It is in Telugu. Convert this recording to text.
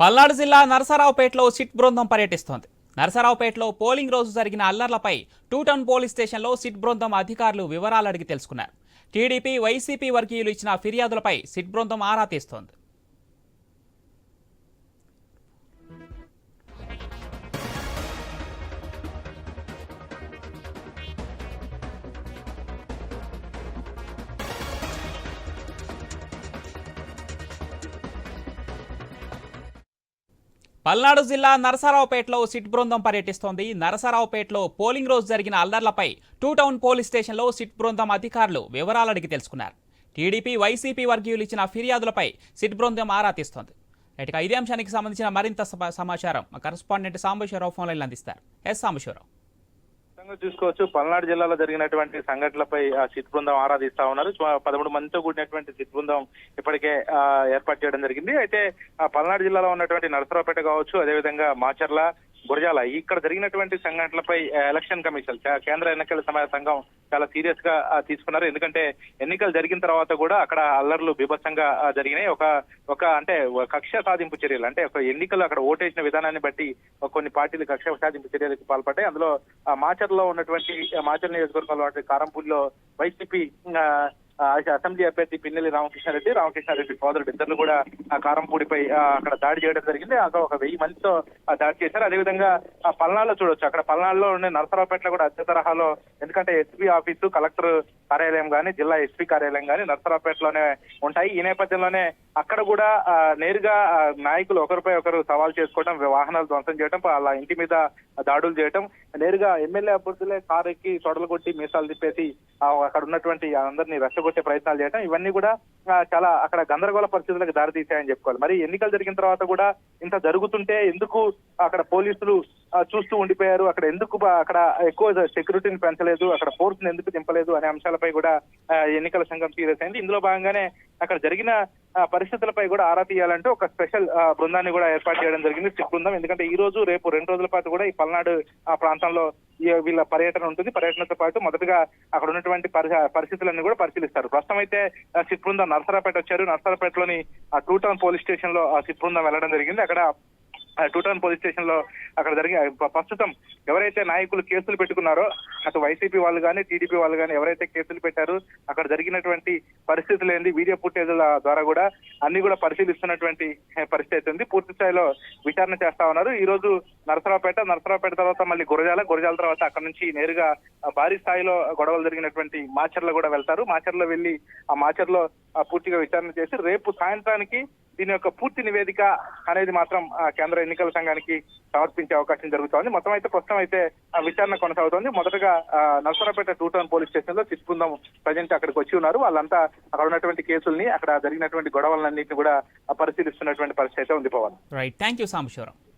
పల్నాడు జిల్లా నరసరావుపేటలో సిట్ బృందం పర్యటిస్తోంది. నరసరావుపేటలో పోలింగ్ రోజు జరిగిన అల్లర్లపై టూ టౌన్ పోలీస్ స్టేషన్లో సిట్ బృందం అధికారులు వివరాలు అడిగి తెలుసుకున్నారు. టీడీపీ వైసీపీ వర్గీయులు ఇచ్చిన ఫిర్యాదులపై సిట్ బృందం ఆరా తీస్తోంది. పల్నాడు జిల్లా నరసరావుపేటలో సిట్ బృందం పర్యటిస్తోంది. నరసరావుపేటలో పోలింగ్ రోజు జరిగిన అల్లర్లపై టూ టౌన్ పోలీస్ స్టేషన్లో సిట్ బృందం అధికారులు వివరాలు అడిగి తెలుసుకున్నారు. టీడీపీ వైసీపీ వర్గీయులు ఇచ్చిన ఫిర్యాదులపై సిట్ బృందం ఆరా తీస్తోంది. రైట్గా ఇదే అంశానికి సంబంధించిన మరింత సమాచారం మా కరెస్పాండెంట్ సాంబశివరావు ఫోన్లైన్లు అందిస్తారు. ఎస్ సాంబశివరావు. మొత్తంగా చూసుకోవచ్చు. పల్నాడు జిల్లాలో జరిగినటువంటి సంఘటనలపై ఆ సిట్ బృందం ఆరాధిస్తా ఉన్నారు. పదమూడు మందితో కూడినటువంటి సిట్ బృందం ఇప్పటికే ఆ, ఏర్పాటు చేయడం జరిగింది. అయితే ఆ పల్నాడు జిల్లాలో ఉన్నటువంటి నరసరావుపేట కావచ్చు అదేవిధంగా మాచర్ల గురజాల ఇక్కడ జరిగినటువంటి సంఘటనలపై ఎలక్షన్ కమిషన్ కేంద్ర ఎన్నికల సమయ సంఘం చాలా సీరియస్గా తీసుకున్నారు. ఎందుకంటే ఎన్నికలు జరిగిన తర్వాత కూడా అక్కడ అల్లర్లు బీభత్సంగా జరిగినాయి. ఒక ఒక అంటే కక్ష సాధింపు చర్యలు అంటే ఒక ఎన్నికలు అక్కడ ఓటేసిన విధానాన్ని బట్టి కొన్ని పార్టీలు కక్ష సాధింపు చర్యలకు పాల్పడ్డాయి. అందులో ఆ, మాచర్లో ఉన్నటువంటి మాచర్ నియోజకవర్గంలో ఉన్నటువంటి కారంపూడిలో వైసీపీ అసెంబ్లీ అభ్యర్థి పిన్నెల్లి రామకృష్ణారెడ్డి రామకృష్ణారెడ్డి సోదరుడు ఇద్దరు కూడా ఆ కారంపూడిపై అక్కడ దాడి చేయడం జరిగింది. అక్కడ ఒక వెయ్యి మందితో దాడి చేశారు. అదేవిధంగా ఆ పల్నాడులో చూడొచ్చు. అక్కడ పల్నాడులో ఉండే నరసరావుపేటలో కూడా అదే తరహాలో ఎందుకంటే ఎస్పీ ఆఫీసు కలెక్టర్ కార్యాలయం కానీ జిల్లా ఎస్పీ కార్యాలయం కానీ నర్సరావుపేటలోనే ఉంటాయి. ఈ నేపథ్యంలోనే అక్కడ కూడా నేరుగా నాయకులు ఒకరిపై ఒకరు సవాల్ చేసుకోవడం వాహనాలు ధ్వంసం చేయడం అలా ఇంటి మీద దాడులు చేయడం నేరుగా ఎమ్మెల్యే అభ్యర్థులే కారు ఎక్కి తొడలు కొట్టి మీసాలు తిప్పేసి అక్కడ ఉన్నటువంటి అందరినీ రెచ్చగొట్టి ప్రయత్నాలు చేయడం ఇవన్నీ కూడా చాలా అక్కడ గందరగోళ పరిస్థితులకు దారితీశాయని చెప్పుకోవాలి. మరి ఎన్నికలు జరిగిన తర్వాత కూడా ఇంత జరుగుతుంటే ఎందుకు అక్కడ పోలీసులు చూస్తూ ఉండిపోయారు? అక్కడ ఎందుకు అక్కడ ఎక్కువ సెక్యూరిటీని పెంచలేదు? అక్కడ ఫోర్స్ ఎందుకు దింపలేదు? అనే అంశాలపై కూడా ఎన్నికల సంఘం సీరియస్ అయింది. ఇందులో భాగంగానే అక్కడ జరిగిన పరిస్థితులపై కూడా ఆరా తీయాలంటే ఒక స్పెషల్ బృందాన్ని కూడా ఏర్పాటు చేయడం జరిగింది. సిక్ బృందం. ఎందుకంటే ఈ రోజు రేపు రెండు రోజుల పాటు కూడా ఈ పల్నాడు ఆ ప్రాంతంలో వీళ్ళ పర్యటన ఉంటుంది. పర్యటనతో పాటు మొదటగా అక్కడ ఉన్నటువంటి పరి- పరిస్థితులన్నీ కూడా పరిశీలిస్తారు. ప్రస్తుతం అయితే సిట్ బృందం నర్సరాపేట వచ్చారు. నర్సరాపేటలోని ఆ టూ టౌన్ పోలీస్ స్టేషన్లో ఆ సిట్ బృందం వెళ్ళడం జరిగింది. అక్కడ టూ టౌన్ పోలీస్ స్టేషన్లో అక్కడ జరిగి ప్రస్తుతం ఎవరైతే నాయకులు కేసులు పెట్టుకున్నారో అటు వైసీపీ వాళ్ళు కానీ టీడీపీ వాళ్ళు కానీ ఎవరైతే కేసులు పెట్టారో అక్కడ జరిగినటువంటి పరిస్థితులు ఏంది? వీడియో ఫుటేజ్ల ద్వారా కూడా అన్ని కూడా పరిశీలిస్తున్నటువంటి పరిస్థితి అయితే ఉంది. పూర్తి స్థాయిలో విచారణ చేస్తా ఉన్నారు. ఈ రోజు నరసరావుపేట నరసరావుపేట తర్వాత మళ్ళీ గురజాల గురజాల తర్వాత అక్కడ నుంచి నేరుగా భారీ స్థాయిలో గొడవలు జరిగినటువంటి మాచర్లో కూడా వెళ్తారు. మాచర్లో వెళ్ళి ఆ మాచర్లో పూర్తిగా విచారణ చేసి రేపు సాయంత్రానికి దీని యొక్క పూర్తి నివేదిక అనేది మాత్రం ఆ, కేంద్ర ఎన్నికల సంఘానికి సమర్పించే అవకాశం జరుగుతోంది. మొత్తం అయితే ప్రస్తుతం అయితే ఆ విచారణ కొనసాగుతోంది. మొదటగా నర్సరాపేట టూ టౌన్ పోలీస్ స్టేషన్లో సిట్ ప్రజెంట్ అక్కడికి వచ్చి ఉన్నారు. వాళ్ళంతా అక్కడ ఉన్నటువంటి కేసుల్ని అక్కడ జరిగినటువంటి గొడవలన్నింటినీ కూడా పరిశీలిస్తున్నటువంటి పరిస్థితి అయితే ఉంది Pavan. Right thank you Sambasivarao